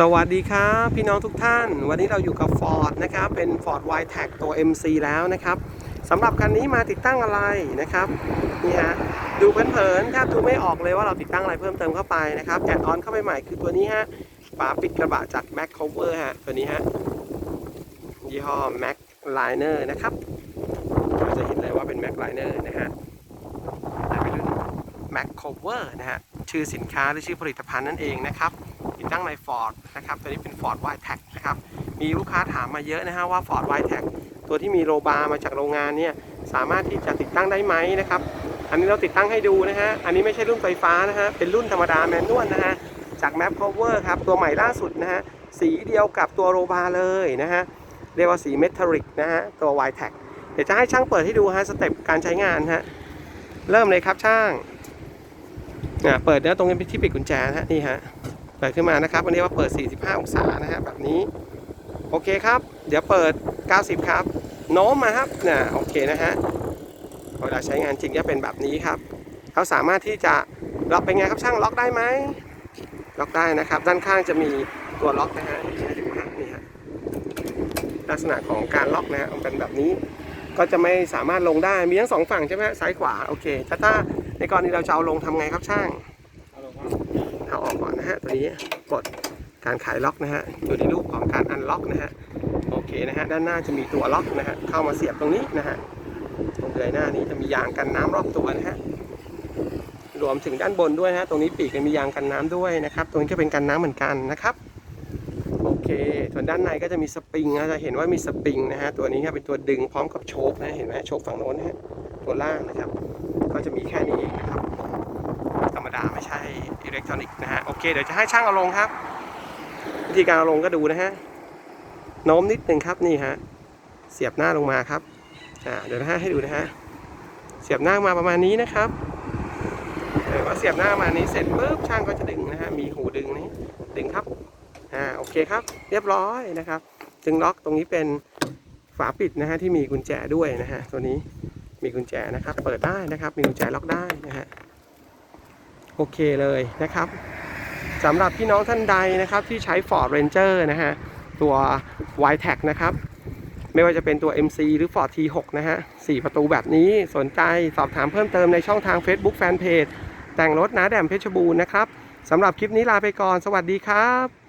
สวัสดีครับพี่น้องทุกท่าน วันนี้เราอยู่กับ Ford นะครับ เป็น Ford w i t e c ตัว MC แล้วนะครับสำหรับคันนี้มาติดตั้งอะไรนะครับนี่ฮะดูเผินๆแทบดูไม่ออกเลยว่าเราติดตั้งอะไรเพิ่มเติมเข้าไปนะครับแอดออนเข้าไปใหม่คือตัวนี้ฮะฝาปิดกระบะจาก Mac Cover ฮะตัวนี้ฮะยี่ห้อ Mac Liner นะครับเราจะเห็นเลยว่าเป็น Mac Liner นะฮะแต่เป็นรุ่น Mac Cover นะฮะชื่อสินค้าหรือชื่อผลิตภัณฑ์นั่นเองนะครับ ดตั้งใน Ford นะครับ ตัวนี้เป็น Ford w i t e c นะครับ มีลูกค้าถามมาเยอะนะฮะว่า Ford w i t e c ตัวที่มีโลบาร์มาจากโรงงานเนี่ยสามารถที่จะติดตั้งได้ไหมนะครับ อันนี้เราติดตั้งให้ดูนะฮะ อันนี้ไม่ใช่รุ่นไฟฟ้านะฮะ เป็นรุ่นธรรมดาแมนนวลนะฮะ จาก Map Cover ครับ ตัวใหม่ล่าสุดนะฮะ สีเดียวกับตัวโลบาร์เลยนะฮะ เรียกว่าสีเมทัลลิกนะฮะ ตัว w i t e c เดี๋ยวจะให้ช่างเปิดให้ดูฮะ สเต็ปการใช้งานฮะ เริ่มเลยครับช่างอะเปิดเนื้อตรงนี้เป็นที่ปิดกุญแจนะฮะ นี่ฮะ ปิดขึ้นมานะครับ วันนี้ว่าเปิด 45 องศานะฮะแบบนี้ โอเคครับ เดี๋ยวเปิด 90 ครับ โน้มมาครับน่ะโอเคนะฮะเวลาใช้งานจริงจะเป็นแบบนี้ครับ เขาสามารถที่จะล็อกเป็นไงครับช่างล็อกได้ไหมล็อกได้นะครับ ด้านข้างจะมีตัวล็อกนะฮะให้ดูฮะนี่ฮะลักษณะของการล็อกนะฮะมันเป็นแบบนี้ก็จะไม่สามารถลงได้มีทั้งสองฝั่งใช่ไหมฮะซ้ายขวาโอเคถ้าถ้าในกรณีเราจะเอาลงทำไงครับช่างเอาออกก่อนนะฮะ นี้กดการขายล็อกนะฮะอยู่ในรูปของการอันล็อกนะฮะโอเคนะฮะด้านหน้าจะมีตัวล็อกนะฮะเข้ามาเสียบตรงนี้นะฮะตรงเดือยหน้านี้จะมียางกันน้ำรอบตัวนะฮะรวมถึงด้านบนด้วยนะฮะตรงนี้ปีกจะมียางกันน้ำด้วยนะครับ ตรงนี้ก็เป็นกันน้ำเหมือนกันนะครับโอเคส่วนด้านในก็จะมีสปริงนะจะเห็นว่ามีสปริงนะฮะตัวนี้ครับเป็นตัวดึงพร้อมกับโชคนะเห็นไหมโชคฝั่งโน้นนะฮะตัวล่างนะครับ ก็จะมีแค่นี้ เคเดี๋ยวจะให้ช่างเอาลงครับ วิธีการเอาลงก็ดูนะฮะโน้มนิดหนึ่งครับนี่ฮะเสียบหน้าลงมาครับอ่าเดี๋ยวนะฮะให้ดูนะฮะเสียบหน้ามาประมาณนี้นะครับเดี๋ยวเสียบหน้ามานี้เสร็จปุ๊บช่างก็จะดึงนะฮะมีหูดึงนี้ดึงครับอ่าโอเคครับ เรียบร้อยนะครับ จึงล็อกตรงนี้เป็นฝาปิดนะฮะที่มีกุญแจด้วยนะฮะตัวนี้มีกุญแจนะครับ เปิดได้นะครับ มีกุญแจล็อกได้นะฮะโอเคเลยนะครับ สำหรับพี่น้องท่านใดนะครับที่ใช้ Ford Ranger นะฮะตัว y t e c นะครับ ไม่ว่าจะเป็นตัว MC หรือ Ford T6 นะฮะ4ประตูแบบนี้สนใจสอบถามเพิ่มเติมในช่องทาง Facebook Fanpage แต่งรถนาแดมเพชรบูรณ์นะครับสำหรับคลิปนี้ลาไปก่อน สวัสดีครับ